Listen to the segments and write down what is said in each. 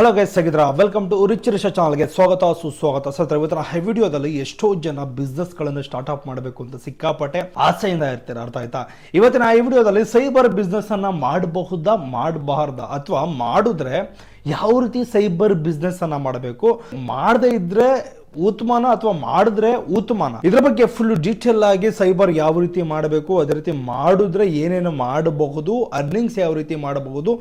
Hello guys ಆಗಿದ್ರ welcome to rich ರಿಷ ಚಾನಲ್ಗೆ ಸ್ವಾಗತ, ಸುಸ್ವಾಗತ. ಸತ್ರ, ಇವತ್ತಿನ ಹೈ ವಿಡಿಯೋದಲ್ಲಿ ಎಷ್ಟೋ ಜನ ಬಿಸ್ನೆಸ್ಗಳನ್ನು ಸ್ಟಾರ್ಟ್ ಅಪ್ ಮಾಡಬೇಕು ಅಂತ ಸಿಕ್ಕಾಪಟ್ಟೆ ಆಸೆಯಿಂದ ಇರ್ತಾರೆ, ಅರ್ಥ ಆಯ್ತಾ? ಇವತ್ತಿನ ಈ ವಿಡಿಯೋದಲ್ಲಿ ಸೈಬರ್ ಬಿಸ್ನೆಸ್ಸನ್ನು ಮಾಡಬಹುದಾ, ಮಾಡಬಾರ್ದ? ಅಥವಾ ಮಾಡಿದ್ರೆ ಯಾವ ರೀತಿ ಸೈಬರ್ ಬಿಸ್ನೆಸ್ ಅನ್ನ ಮಾಡಬೇಕು? ಮಾಡದೇ ಇದ್ರೆ ಉತ್ತಮನ ಅಥವಾ ಮಾಡಿದ್ರೆ ಉತ್ಮಾನ ಇದ್ರ ಬಗ್ಗೆ ಫುಲ್ ಡೀಟೇಲ್ ಆಗಿ ಸೈಬರ್ ಯಾವ ರೀತಿ ಮಾಡಬೇಕು, ಅದೇ ರೀತಿ ಮಾಡಿದ್ರೆ ಏನೇನು ಮಾಡಬಹುದು ಅರ್ನಿಂಗ್ಸ್ ಯಾವ ರೀತಿ ಮಾಡಬಹುದು,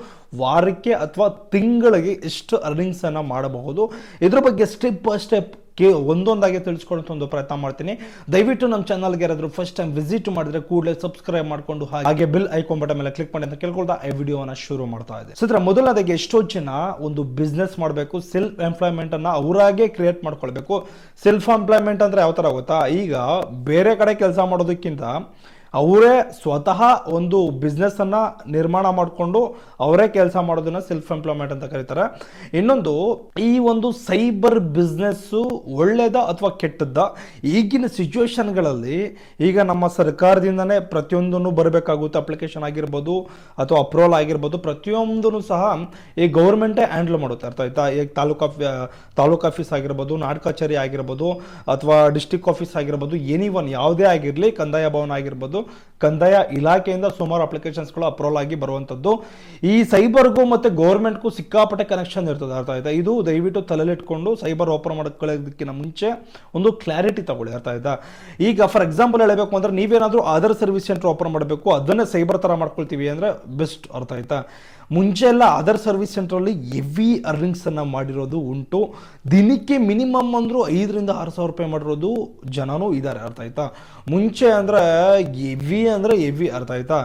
ವಾರಕ್ಕೆ ಅಥವಾ ತಿಂಗಳಿಗೆ ಎಷ್ಟು ಅರ್ನಿಂಗ್ಸ್ ಅನ್ನ ಮಾಡಬಹುದು, ಇದ್ರ ಬಗ್ಗೆ ಸ್ಟೆಪ್ ಬೈ ಸ್ಟೆಪ್ ಕೆ ಒಂದೊಂದಾಗಿ ತಿಳಿಸ್ಕೊಡೋಂಥ ಒಂದು ಪ್ರಯತ್ನ ಮಾಡ್ತೀನಿ. ದಯವಿಟ್ಟು ನಮ್ಮ ಚಾನಲ್ಗೆ ಯಾರಾದರೂ ಫಸ್ಟ್ ಟೈಮ್ ವಿಸಿಟ್ ಮಾಡಿದ್ರೆ ಕೂಡಲೇ ಸಬ್ಸ್ಕ್ರೈಬ್ ಮಾಡ್ಕೊಂಡು ಹಾಗೆ ಬಿಲ್ ಐಕಾನ್ ಬಟನ್ ಮೇಲೆ ಕ್ಲಿಕ್ ಮಾಡಿ ಅಂತ ಕೇಳ್ಕೊಳ್ತಾ ಈ ವಿಡಿಯೋನ ಶುರು ಮಾಡ್ತಾ ಇದೆ ಸತ್ರ ಮೊದಲನೇದಾಗಿ ಎಷ್ಟೋ ಜನ ಒಂದು ಬಿಸ್ನೆಸ್ ಮಾಡಬೇಕು ಸೆಲ್ಫ್ ಎಂಪ್ಲಾಯ್ಮೆಂಟ್ ಅನ್ನ ಅವರಾಗೆ ಕ್ರಿಯೇಟ್ ಮಾಡ್ಕೊಳ್ಬೇಕು. ಸೆಲ್ಫ್ ಎಂಪ್ಲಾಯ್ಮೆಂಟ್ ಅಂದ್ರೆ ಯಾವ ಥರ ಗೊತ್ತಾ? ಈಗ ಬೇರೆ ಕಡೆ ಕೆಲಸ ಮಾಡೋದಕ್ಕಿಂತ ಅವರೇ ಸ್ವತಃ ಒಂದು ಬಿಸ್ನೆಸ್ಸನ್ನು ನಿರ್ಮಾಣ ಮಾಡಿಕೊಂಡು ಅವರೇ ಕೆಲಸ ಮಾಡೋದನ್ನ ಸೆಲ್ಫ್ ಎಂಪ್ಲಾಯ್ಮೆಂಟ್ ಅಂತ ಕರೀತಾರೆ. ಇನ್ನೊಂದು, ಈ ಒಂದು ಸೈಬರ್ ಬಿಸ್ನೆಸ್ಸು ಒಳ್ಳೆಯದ ಅಥವಾ ಕೆಟ್ಟದ್ದ? ಈಗಿನ ಸಿಚುವೇಶನ್ಗಳಲ್ಲಿ ಈಗ ನಮ್ಮ ಸರ್ಕಾರದಿಂದನೇ ಪ್ರತಿಯೊಂದನ್ನು ಬರಬೇಕಾಗುತ್ತೆ. ಅಪ್ಲಿಕೇಶನ್ ಆಗಿರ್ಬೋದು ಅಥವಾ ಅಪ್ರೂವಲ್ ಆಗಿರ್ಬೋದು. ಪ್ರತಿಯೊಂದನ್ನು ಸಹ ಈ ಗೌರ್ಮೆಂಟೇ ಹ್ಯಾಂಡಲ್ ಮಾಡುತ್ತೆ. ಅರ್ಥ ಆಯ್ತಾ? ಈಗ ತಾಲೂಕು ತಾಲೂಕು ಆಫೀಸ್ ಆಗಿರ್ಬೋದು, ನಾಡ್ ಕಚೇರಿ ಆಗಿರ್ಬೋದು, ಅಥವಾ ಡಿಸ್ಟಿಕ್ ಆಫೀಸ್ ಆಗಿರ್ಬೋದು ಎನಿ ಒನ್ ಯಾವುದೇ ಆಗಿರಲಿ ಕಂದಾಯ ಭವನ ಆಗಿರ್ಬೋದು ಕಂದಾಯ ಇಲಾಖೆಯಿಂದ ಸುಮಾರು ಅಪ್ಲಿಕೇಶನ್ಸ್ಗಳು ಅಪ್ರೂವಲ್ ಆಗಿ ಬರುವಂಥದ್ದು ಈ ಸೈಬರ್ಗೂ ಮತ್ತು ಗೌರ್ಮೆಂಟ್ಗೂ ಸಿಕ್ಕಾಪಟ್ಟೆ ಕನೆಕ್ಷನ್ ಇರ್ತದೆ. ಅರ್ಥ ಆಯ್ತಾ? ಇದು ದಯವಿಟ್ಟು ತಲೆಲಿಟ್ಕೊಂಡು ಸೈಬರ್ ಓಪನ್ ಮಾಡ್ಕೊಳ್ಳೋದಕ್ಕಿಂತ ಮುಂಚೆ ಒಂದು ಕ್ಲಾರಿಟಿ ತಗೊಳ್ಳಿ. ಅರ್ಥ ಆಯ್ತಾ? ಈಗ ಫಾರ್ ಎಕ್ಸಾಂಪಲ್ ಹೇಳಬೇಕು ಅಂದ್ರೆ ನೀವೇನಾದರೂ ಅದರ್ ಸರ್ವಿಸ್ ಸೆಂಟರ್ ಓಪನ್ ಮಾಡಬೇಕು. ಅದನ್ನೇ ಸೈಬರ್ ಥರ ಮಾಡ್ಕೊಳ್ತೀವಿ ಅಂದರೆ ಬೆಸ್ಟ್ ಅರ್ಥ ಆಯ್ತಾ? ಮುಂಚೆ ಎಲ್ಲ ಅದರ್ ಸರ್ವಿಸ್ ಸೆಂಟ್ರಲ್ಲಿ ಹೆವಿ ಅರ್ನಿಂಗ್ಸನ್ನು ಮಾಡಿರೋದು ಉಂಟು. ದಿನಕ್ಕೆ ಮಿನಿಮಮ್ ಅಂದರೂ ಐದರಿಂದ ಆರು ಸಾವಿರ ರೂಪಾಯಿ ಮಾಡಿರೋದು ಜನನೂ ಇದ್ದಾರೆ ಅರ್ಥ ಆಯ್ತಾ? ಮುಂಚೆ ಅಂದರೆ ಹೆವಿ ಅಂದರೆ ಹೆವಿ ಅರ್ಥ ಆಯ್ತಾ?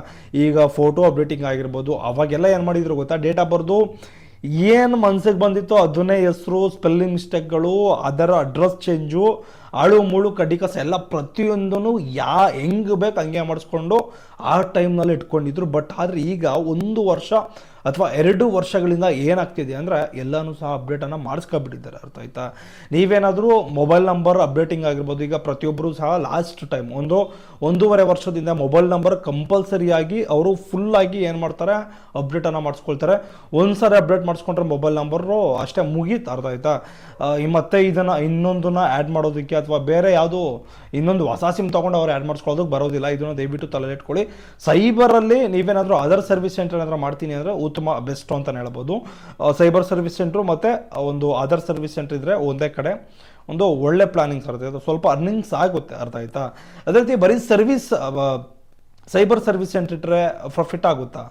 ಈಗ ಫೋಟೋ ಅಪ್ಡೇಟಿಂಗ್ ಆಗಿರ್ಬೋದು, ಅವಾಗೆಲ್ಲ ಏನು ಮಾಡಿದ್ರು ಗೊತ್ತಾ? ಡೇಟಾ ಬರ್ದು ಏನು ಮನ್ಸಿಗೆ ಬಂದಿತ್ತು ಅದನ್ನೇ ಹೆಸರು ಸ್ಪೆಲ್ಲಿಂಗ್ ಮಿಸ್ಟೇಕ್ಗಳು ಅದರ ಅಡ್ರೆಸ್ ಚೇಂಜು ಆಳು, ಮುಳು ಕಡಿಕಸ ಎಲ್ಲ ಪ್ರತಿಯೊಂದೂ ಯಾ ಹೆಂಗೆ ಬೇಕು ಹಂಗೆ ಮಾಡಿಸ್ಕೊಂಡು ಆ ಟೈಮ್ನಲ್ಲಿ ಇಟ್ಕೊಂಡಿದ್ರು. ಬಟ್ ಆದರೆ ಈಗ ಒಂದು ವರ್ಷ ಅಥವಾ ಎರಡು ವರ್ಷಗಳಿಂದ ಏನಾಗ್ತಿದೆ ಅಂದರೆ ಎಲ್ಲನೂ ಸಹ ಅಪ್ಡೇಟನ್ನು ಮಾಡಿಸ್ಕೊಬಿಟ್ಟಿದ್ದಾರೆ. ಅರ್ಥ ಆಯ್ತಾ? ನೀವೇನಾದರೂ ಮೊಬೈಲ್ ನಂಬರ್ ಅಪ್ಡೇಟಿಂಗ್ ಆಗಿರ್ಬೋದು, ಈಗ ಪ್ರತಿಯೊಬ್ಬರು ಸಹ ಲಾಸ್ಟ್ ಟೈಮ್ ಒಂದು ಒಂದೂವರೆ ವರ್ಷದಿಂದ ಮೊಬೈಲ್ ನಂಬರ್ ಕಂಪಲ್ಸರಿಯಾಗಿ ಅವರು ಫುಲ್ಲಾಗಿ ಏನು ಮಾಡ್ತಾರೆ? ಅಪ್ಡೇಟನ್ನು ಮಾಡಿಸ್ಕೊಳ್ತಾರೆ. ಒಂದು ಸಾರಿ ಅಪ್ಡೇಟ್ ಮಾಡಿಸ್ಕೊಂಡ್ರೆ ಮೊಬೈಲ್ ನಂಬರು ಅಷ್ಟೇ ಮುಗೀತು, ಅರ್ಥ ಆಯ್ತಾ? ಮತ್ತೆ ಇದನ್ನು ಇನ್ನೊಂದನ್ನ ಆ್ಯಡ್ ಮಾಡೋದಕ್ಕೆ ಅಥವಾ ಬೇರೆ ಯಾವುದು ಇನ್ನೊಂದು ಹೊಸ ಸಿಮ್ ತೊಗೊಂಡು ಅವ್ರು ಆ್ಯಡ್ ಮಾಡಿಸ್ಕೊಳ್ಳೋದಕ್ಕೆ ಬರೋದಿಲ್ಲ. ಇದನ್ನು ದಯವಿಟ್ಟು ತಲೆ ತಲೆಲಿಟ್ಕೊಳ್ಳಿ ಸೈಬರಲ್ಲಿ ನೀವೇನಾದರೂ ಅದರ್ ಸರ್ವಿಸ್ ಸೆಂಟರ್ ಏನಾದರೂ ಮಾಡ್ತೀನಿ ಅಂದರೆ ಉತ್ತಮ ಬೆಸ್ಟ್ ಅಂತ ಹೇಳ್ಬೋದು. ಸೈಬರ್ ಸರ್ವಿಸ್ ಸೆಂಟ್ರು ಮತ್ತು ಒಂದು ಅದರ್ ಸರ್ವಿಸ್ ಸೆಂಟರ್ ಇದ್ದರೆ ಒಂದೇ ಕಡೆ ಒಂದು ಒಳ್ಳೆ ಪ್ಲಾನಿಂಗ್ಸ್ ಇರುತ್ತೆ ಅದು. ಸ್ವಲ್ಪ ಅರ್ನಿಂಗ್ಸ್ ಆಗುತ್ತೆ, ಅರ್ಥ ಆಯ್ತಾ? ಅದೇ ರೀತಿ ಬರೀ ಸರ್ವಿಸ್ ಸೈಬರ್ ಸರ್ವಿಸ್ ಸೆಂಟರ್ ಇಟ್ಟರೆ ಪ್ರಾಫಿಟ್ ಆಗುತ್ತಾ?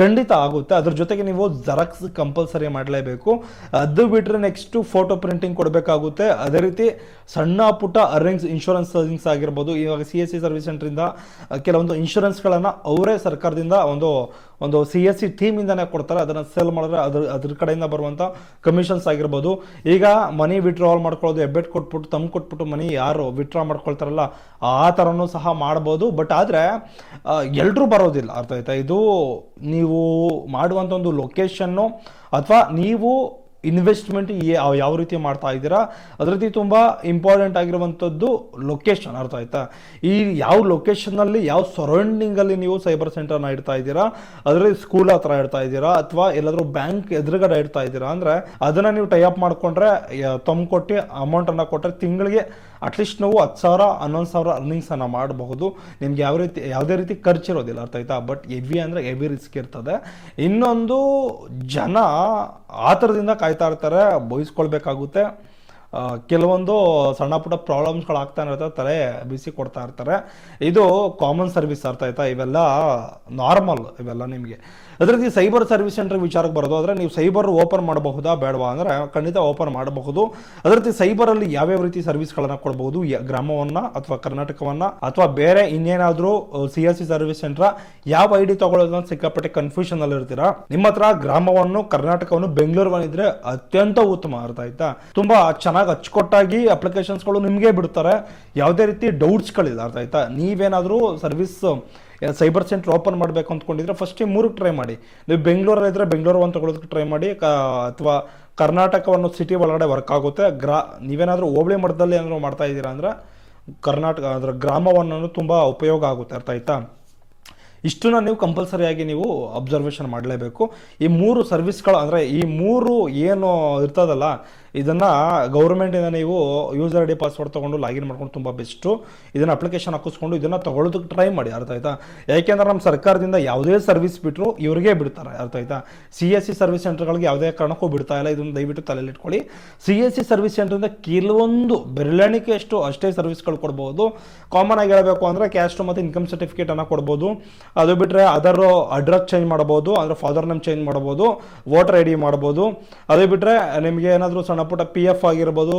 ಖಂಡಿತ ಆಗುತ್ತೆ. ಅದ್ರ ಜೊತೆಗೆ ನೀವು ಜೆರಾಕ್ಸ್ ಕಂಪಲ್ಸರಿ ಮಾಡಲೇಬೇಕು. ಅದು ಬಿಟ್ಟರೆ ನೆಕ್ಸ್ಟು ಫೋಟೋ ಪ್ರಿಂಟಿಂಗ್ ಕೊಡಬೇಕಾಗುತ್ತೆ. ಅದೇ ರೀತಿ ಸಣ್ಣ ಪುಟ್ಟ ಅರ್ನಿಂಗ್ಸ್ ಇನ್ಶೂರೆನ್ಸ್ ಸರ್ವಿಂಗ್ಸ್ ಆಗಿರ್ಬೋದು. ಇವಾಗ ಸಿ ಎಸ್ ಸಿ ಸರ್ವಿಸ್ ಸೆಂಟ್ರಿಂದ ಕೆಲವೊಂದು ಇನ್ಶೂರೆನ್ಸ್ಗಳನ್ನು ಅವರೇ ಸರ್ಕಾರದಿಂದ ಒಂದು ಒಂದು ಸಿ ಎಸ್ ಸಿ ಟೀಮಿಂದನೇ ಕೊಡ್ತಾರೆ, ಅದನ್ನು ಸೇಲ್ ಮಾಡಿದ್ರೆ ಅದ್ರ ಅದ್ರ ಕಡೆಯಿಂದ ಬರುವಂಥ ಕಮಿಷನ್ಸ್ ಆಗಿರ್ಬೋದು. ಈಗ ಮನಿ ವಿಡ್ರಾವಲ್ ಮಾಡ್ಕೊಳ್ಳೋದು ಎಬ್ಬೆಟ್ ಕೊಟ್ಬಿಟ್ಟು ತಮ್ಮ ಕೊಟ್ಬಿಟ್ಟು ಮನಿ ಯಾರು ವಿಡ್ರಾ ಮಾಡ್ಕೊಳ್ತಾರಲ್ಲ, ಆ ಥರನೂ ಸಹ ಮಾಡ್ಬೋದು. ಬಟ್ ಆದರೆ ಎಲ್ಲರೂ ಬರೋದಿಲ್ಲ. ಅರ್ಥ ಆಯ್ತಾ? ಇದು ನೀವು ಮಾಡುವಂಥ ಒಂದು ಲೊಕೇಶನ್ನು ಅಥವಾ ನೀವು ಇನ್ವೆಸ್ಟ್ಮೆಂಟ್ ಯಾವ ರೀತಿ ಮಾಡ್ತಾ ಇದ್ದೀರಾ? ಅದರಲ್ಲಿ ತುಂಬ ಇಂಪಾರ್ಟೆಂಟ್ ಆಗಿರುವಂಥದ್ದು ಲೊಕೇಶನ್ ಅರ್ಥ ಆಯ್ತಾ? ಈ ಯಾವ ಲೊಕೇಶನ್ನಲ್ಲಿ ಯಾವ ಸರೌಂಡಿಂಗಲ್ಲಿ ನೀವು ಸೈಬರ್ ಸೆಂಟರ್ನ ಇಡ್ತಾ ಇದ್ದೀರಾ? ಅದರಲ್ಲಿ ಸ್ಕೂಲ್ ಹತ್ರ ಇಡ್ತಾ ಇದ್ದೀರಾ? ಅಥವಾ ಎಲ್ಲಾದರೂ ಬ್ಯಾಂಕ್ ಎದುರುಗಡೆ ಇಡ್ತಾ ಇದ್ದೀರಾ? ಅಂದರೆ ಅದನ್ನು ನೀವು ಟೈ ಅಪ್ ಮಾಡಿಕೊಂಡ್ರೆ ಕೊಟ್ಟು ಅಮೌಂಟನ್ನು ಕೊಟ್ಟರೆ ತಿಂಗಳಿಗೆ ಅಟ್ಲೀಸ್ಟ್ ನಾವು ಹತ್ತು ಸಾವಿರ, ಹನ್ನೊಂದು ಸಾವಿರ ಅರ್ನಿಂಗ್ಸನ್ನು ಮಾಡಬಹುದು. ನಿಮ್ಗೆ ಯಾವ ರೀತಿ, ಯಾವುದೇ ರೀತಿ ಖರ್ಚಿರೋದಿಲ್ಲ ಅರ್ಥ ಆಯ್ತಾ? ಬಟ್ ಎವಿ ಅಂದರೆ ಎವಿ ರಿಸ್ಕ್ ಇರ್ತದೆ. ಇನ್ನೊಂದು ಜನ ಆ ಥರದಿಂದ ಕಾಯ್ತಾ ಇರ್ತಾರೆ ಬಯಸ್ಕೊಳ್ಬೇಕಾಗುತ್ತೆ ಆ, ಕೆಲವೊಂದು ಸಣ್ಣ ಪುಟ್ಟ ಪ್ರಾಬ್ಲಮ್ಸ್ಗಳು ಆಗ್ತಾ ಇರ್ತವೆ ತಲೆ ಬಿಸಿ ಕೊಡ್ತಾ ಇರ್ತಾರೆ. ಇದು ಕಾಮನ್ ಸರ್ವಿಸ್ ಅರ್ಥ ಆಯ್ತಾ? ಇವೆಲ್ಲ ನಾರ್ಮಲ್, ಇವೆಲ್ಲ ನಿಮಗೆ. ಅದೇ ರೀತಿ ಸೈಬರ್ ಸರ್ವಿಸ್ ಸೆಂಟರ್ ವಿಚಾರಕ್ಕೆ ಬರೋದು ಅಂದರೆ ನೀವು ಸೈಬರ್ ಓಪನ್ ಮಾಡಬಹುದಾ, ಬೇಡವಾ ಅಂದರೆ ಖಂಡಿತ ಓಪನ್ ಮಾಡಬಹುದು. ಅದೇ ರೀತಿ ಸೈಬರಲ್ಲಿ ಯಾವ್ಯಾವ ರೀತಿ ಸರ್ವಿಸ್ಗಳನ್ನು ಕೊಡಬಹುದು? ಗ್ರಾಮವನ್ನು ಅಥವಾ ಕರ್ನಾಟಕವನ್ನು ಅಥವಾ ಬೇರೆ ಇನ್ನೇನಾದರೂ C S C service centre ಯಾವ ಐ ಡಿ ತಗೊಳ್ಳೋದು ಅಂತ ಸಿಕ್ಕಾಪಟ್ಟೆ ಕನ್ಫ್ಯೂಷನ್ ಅಲ್ಲಿ ಇರ್ತೀರಾ? ನಿಮ್ಮ ಹತ್ರ ಗ್ರಾಮವನ್ನು, ಕರ್ನಾಟಕವನ್ನು ಬೆಂಗಳೂರು ಇದ್ರೆ ಅತ್ಯಂತ ಉತ್ತಮ ಅರ್ಥ ಆಯ್ತಾ? ತುಂಬಾ ಚೆನ್ನಾಗಿ ಅಚ್ಚುಕಟ್ಟಾಗಿ ಅಪ್ಲಿಕೇಶನ್ಸ್ಗಳು ನಿಮಗೆ ಬಿಡ್ತಾರೆ. ಯಾವುದೇ ರೀತಿ ಡೌಟ್ಸ್ಗಳಿಲ್ಲ ಅರ್ಥ ಆಯ್ತಾ? ನೀವೇನಾದರೂ ಸರ್ವಿಸ್ ಸೈಬರ್ ಸೆಂಟರ್ ಓಪನ್ ಮಾಡಬೇಕು ಅಂದ್ಕೊಂಡಿದ್ರೆ ಫಸ್ಟ್ ಮೂರಕ್ಕೆ ಟ್ರೈ ಮಾಡಿ. ನೀವು ಬೆಂಗಳೂರಲ್ಲಿ ಇದ್ದರೆ ಬೆಂಗಳೂರು ಒಂದು ತಗೊಳ್ಳೋದಕ್ಕೆ ಟ್ರೈ ಮಾಡಿ. ಕ, ಅಥವಾ ಕರ್ನಾಟಕ ಅನ್ನೋ ಸಿಟಿ ಒಳಗಡೆ ವರ್ಕ್ ಆಗುತ್ತೆ. ಗ್ರಾ, ನೀವೇನಾದರೂ ಹೋಬಳಿ ಮಟ್ಟದಲ್ಲಿ ಏನಾದರೂ ಮಾಡ್ತಾ ಇದ್ದೀರಾ ಅಂದರೆ ಕರ್ನಾಟಕ, ಅದರ ಗ್ರಾಮವನ್ನು ತುಂಬ ಉಪಯೋಗ ಆಗುತ್ತೆ. ಅರ್ಥ ಆಯ್ತಾ? ಇಷ್ಟನ್ನ ನೀವು ಕಂಪಲ್ಸರಿಯಾಗಿ ನೀವು ಅಬ್ಸರ್ವೇಷನ್ ಮಾಡಲೇಬೇಕು. ಈ ಮೂರು ಸರ್ವಿಸ್ಗಳು ಅಂದರೆ ಈ ಮೂರು ಏನು ಇರ್ತದಲ್ಲ ಇದನ್ನು ಗೌರ್ಮೆಂಟಿಂದ ನೀವು ಯೂಸರ್ ಐ ಡಿ ಪಾಸ್ವರ್ಡ್ ತೊಗೊಂಡು ಲಾಗಿನ್ ಮಾಡ್ಕೊಂಡು ತುಂಬ ಬೆಸ್ಟು ಇದನ್ನು ಅಪ್ಲಿಕೇಶನ್ ಹಾಕಿಸ್ಕೊಂಡು ಇದನ್ನು ತೊಗೊಳೋದಕ್ಕೆ ಟ್ರೈ ಮಾಡಿ, ಅರ್ಥ ಆಯ್ತಾ? ಯಾಕೆಂದ್ರೆ ನಮ್ಮ ಸರ್ಕಾರದಿಂದ ಯಾವುದೇ ಸರ್ವಿಸ್ ಬಿಟ್ಟರು ಇವ್ರಿಗೆ ಬಿಡ್ತಾರೆ, ಅರ್ಥ ಆಯ್ತಾ? ಸಿ ಎಸ್ ಸಿ ಸರ್ವಿಸ್ ಸೆಂಟರ್ಗಳಿಗೆ ಯಾವುದೇ ಕಾರಣಕ್ಕೂ ಬಿಡ್ತಾ ಇಲ್ಲ, ಇದನ್ನು ದಯವಿಟ್ಟು ತಲೆಯಲ್ಲಿ ಇಟ್ಕೊಳ್ಳಿ. ಸಿ ಎಸ್ ಸಿ ಸರ್ವಿಸ್ ಸೆಂಟ್ರಿಂದ ಕೆಲವೊಂದು ಬೆರಳೆಣಿಕೆಯಷ್ಟು ಅಷ್ಟೇ ಸರ್ವಿಸ್ಗಳು ಕೊಡ್ಬೋದು. ಕಾಮನ್ ಆಗಿ ಹೇಳಬೇಕು ಅಂದರೆ ಕ್ಯಾಸ್ಟ್ ಮತ್ತು ಇನ್ಕಮ್ ಸರ್ಟಿಫಿಕೇಟನ್ನು ಕೊಡ್ಬೋದು. ಅದು ಬಿಟ್ಟರೆ ಅದರ ಅಡ್ರೆಸ್ ಚೇಂಜ್ ಮಾಡ್ಬೋದು ಅದರ ಫಾದರ್ ನೇಮ್ ಚೇಂಜ್ ಮಾಡ್ಬೋದು ವೋಟರ್ ಐ ಡಿ ಮಾಡ್ಬೋದು ಅದು ಬಿಟ್ಟರೆ ನಿಮಗೆ ಏನಾದರೂ ಸಣ್ಣ ಪುಟ್ಟ ಪಿ ಎಫ್ ಆಗಿರ್ಬೋದು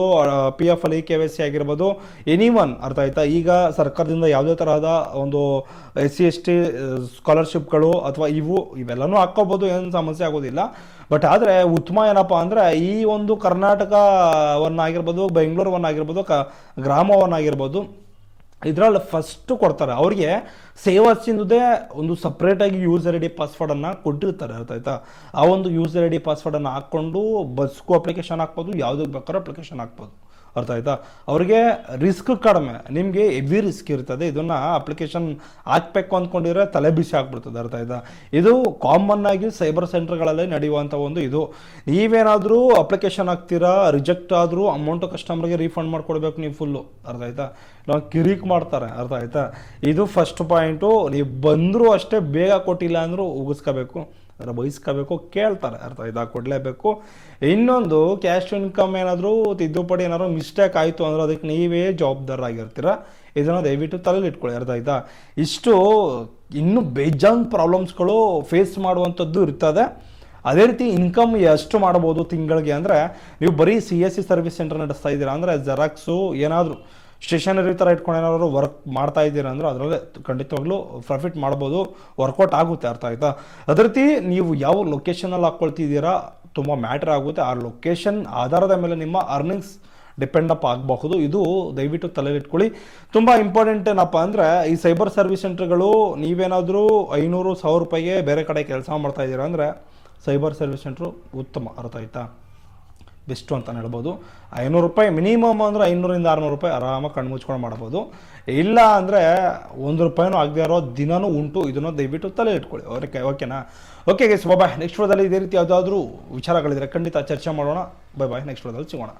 ಪಿ ಎಫ್ ಅಲ್ಲಿ ಕೆ ವೈ ಸಿ ಆಗಿರ್ಬೋದು ಎನಿ ಒನ್ ಅರ್ಥ ಆಯ್ತಾ? ಈಗ ಸರ್ಕಾರದಿಂದ ಯಾವುದೇ ತರಹದ ಒಂದು ಎಸ್ ಸಿ ಎಸ್ ಟಿ ಸ್ಕಾಲರ್ಶಿಪ್ಗಳು ಅಥವಾ ಇವು ಇವೆಲ್ಲನೂ ಹಾಕ್ಕೋಬೋದು, ಏನು ಸಮಸ್ಯೆ ಆಗೋದಿಲ್ಲ. ಬಟ್ ಆದರೆ ಉತ್ತಮ ಏನಪ್ಪ ಅಂದರೆ ಈ ಒಂದು ಕರ್ನಾಟಕವನ್ನಾಗಿರ್ಬೋದು ಬೆಂಗಳೂರವನ್ನಾಗಿರ್ಬೋದು ಕ, ಗ್ರಾಮವನ್ನಾಗಿರ್ಬೋದು ಇದರಲ್ಲಿ ಫಸ್ಟ್ ಕೊಡ್ತಾರೆ. ಅವ್ರಿಗೆ ಸೇವಾ ಸಿಂಧುದೇ ಒಂದು ಸಪ್ರೇಟಾಗಿ ಯೂಸರ್ ಐ ಡಿ ಪಾಸ್ವರ್ಡನ್ನು ಕೊಟ್ಟಿರ್ತಾರೆ, ಅರ್ಥ ಆಯ್ತಾ? ಆ ಒಂದು ಯೂಸರ್ ಐ ಡಿ ಪಾಸ್ವರ್ಡನ್ನು ಹಾಕ್ಕೊಂಡು ಬಸ್ಗೂ ಅಪ್ಲಿಕೇಶನ್ ಹಾಕ್ಬೋದು ಯಾವುದಕ್ಕೆ ಬೇಕಾದ್ರೂ ಅಪ್ಲಿಕೇಶನ್ ಹಾಕ್ಬೋದು. ಅರ್ಥ ಆಯ್ತಾ? ಅವ್ರಿಗೆ ರಿಸ್ಕ್ ಕಡಿಮೆ. ನಿಮಗೆ ಎವಿ ರಿಸ್ಕ್ ಇರ್ತದೆ. ಇದನ್ನು ಅಪ್ಲಿಕೇಶನ್ ಹಾಕ್ಬೇಕು ಅಂದ್ಕೊಂಡಿದ್ರೆ ತಲೆ ಬಿಸಿ ಆಗ್ಬಿಡ್ತದೆ. ಅರ್ಥ ಆಯ್ತಾ? ಇದು ಕಾಮನ್ ಆಗಿ ಸೈಬರ್ ಸೆಂಟರ್ಗಳಲ್ಲಿ ನಡೆಯುವಂಥ ಒಂದು ಇದು. ನೀವೇನಾದರೂ ಅಪ್ಲಿಕೇಶನ್ ಹಾಕ್ತೀರಾ? ರಿಜೆಕ್ಟ್ ಆದರೂ ಅಮೌಂಟು ಕಸ್ಟಮರ್ಗೆ ರೀಫಂಡ್ ಮಾಡ್ಕೊಡ್ಬೇಕು ನೀವು ಫುಲ್ಲು ಅರ್ಥ ಆಯ್ತಾ? ನಾವು ಕಿರಿಕ್ ಮಾಡ್ತಾರೆ. ಅರ್ಥ ಆಯ್ತಾ? ಇದು ಫಸ್ಟ್ ಪಾಯಿಂಟು ನೀವು ಬಂದರೂ ಅಷ್ಟೇ ಬೇಗ ಕೊಟ್ಟಿಲ್ಲ ಅಂದರೂ ಉಗಿಸ್ಕೋಬೇಕು. ಅದರ ಬಯಸ್ಕೋಬೇಕು ಕೇಳ್ತಾರೆ. ಅರ್ಥ ಇದಾಗಿ ಕೊಡಲೇಬೇಕು. ಇನ್ನೊಂದು ಕ್ಯಾಶ್ ಇನ್ಕಮ್ ಏನಾದರೂ ತಿದ್ದುಪಡಿ ಏನಾದ್ರು ಮಿಸ್ಟೇಕ್ ಆಯಿತು ಅಂದ್ರೆ ಅದಕ್ಕೆ ನೀವೇ ಜವಾಬ್ದಾರಾಗಿರ್ತೀರ ಇದನ್ನು ದಯವಿಟ್ಟು ತಲೆಯಲ್ಲಿ ಇಟ್ಕೊಳ್ಳಿ. ಅರ್ಥ ಆಯ್ತಾ? ಇಷ್ಟು ಇನ್ನೂ ಬೇಜಾನ್ ಪ್ರಾಬ್ಲಮ್ಸ್ಗಳು ಫೇಸ್ ಮಾಡುವಂಥದ್ದು ಇರ್ತದೆ. ಅದೇ ರೀತಿ ಇನ್ಕಮ್ ಎಷ್ಟು ಮಾಡ್ಬೋದು ತಿಂಗಳಿಗೆ ಅಂದರೆ, ನೀವು ಬರೀ C S C service centre ನಡೆಸ್ತಾ ಇದ್ದೀರಾ ಅಂದರೆ ಜೆರಾಕ್ಸು ಏನಾದರೂ ಸ್ಟೇಷನರಿ ಥರ ಇಟ್ಕೊಂಡು ಏನಾದ್ರು ವರ್ಕ್ ಮಾಡ್ತಾ ಇದ್ದೀರಾ ಅಂದರೆ ಅದರಲ್ಲೇ ಖಂಡಿತವಾಗ್ಲೂ ಪ್ರಾಫಿಟ್ ಮಾಡ್ಬೋದು. ವರ್ಕೌಟ್ ಆಗುತ್ತೆ, ಅರ್ಥ ಆಯ್ತಾ? ಅದೇ ರೀತಿ ನೀವು ಯಾವ ಲೊಕೇಶನಲ್ಲಿ ಹಾಕ್ಕೊಳ್ತಿದ್ದೀರಾ ತುಂಬ ಮ್ಯಾಟ್ರ್ ಆಗುತ್ತೆ. ಆ ಲೊಕೇಶನ್ ಆಧಾರದ ಮೇಲೆ ನಿಮ್ಮ ಅರ್ನಿಂಗ್ಸ್ ಡಿಪೆಂಡ್ ಅಪ್ ಆಗಬಹುದು. ಇದು ದಯವಿಟ್ಟು ತಲೆಲಿಟ್ಕೊಳ್ಳಿ ತುಂಬ ಇಂಪಾರ್ಟೆಂಟ್ ಏನಪ್ಪ ಅಂದರೆ ಈ ಸೈಬರ್ ಸರ್ವಿಸ್ ಸೆಂಟರ್ಗಳು ನೀವೇನಾದರೂ ಐನೂರು, ಸಾವಿರ ರೂಪಾಯಿಗೆ ಬೇರೆ ಕಡೆ ಕೆಲಸ ಮಾಡ್ತಾ ಇದ್ದೀರಾ ಅಂದರೆ ಸೈಬರ್ ಸರ್ವಿಸ್ ಸೆಂಟ್ರು ಉತ್ತಮ, ಅರ್ಥ ಆಯ್ತಾ? ಬೆಸ್ಟು ಅಂತ ಹೇಳ್ಬೋದು. ಐನೂರು ರೂಪಾಯಿ ಮಿನಿಮಮ್ ಅಂದರೆ ಐನೂರಿಂದ ಆರುನೂರು ರೂಪಾಯಿ ಆರಾಮಾಗಿ ಕಣ್ಣು ಮುಚ್ಕೊಂಡು ಮಾಡ್ಬೋದು. ಇಲ್ಲ ಅಂದರೆ ಒಂದು ರೂಪಾಯಿನೂ ಆಗದೆ ಇರೋ ದಿನವೂ ಉಂಟು, ಇದನ್ನು ದಯವಿಟ್ಟು ತಲೆ ಇಟ್ಕೊಳ್ಳಿ. ಓಕೆ, ಓಕೆನಾ? ಓಕೆ ಗೈಸ್ ಬಾಯ್ ನೆಕ್ಸ್ಟ್ ವರದಲ್ಲಿ ಇದೇ ರೀತಿ ಯಾವುದಾದ್ರೂ ವಿಚಾರಗಳಿದ್ರೆ ಖಂಡಿತ ಚರ್ಚೆ ಮಾಡೋಣ. ಬಾಯ್ ಬಾಯ್ ನೆಕ್ಸ್ಟ್ ವರದಲ್ಲಿ ಸಿಗೋಣ.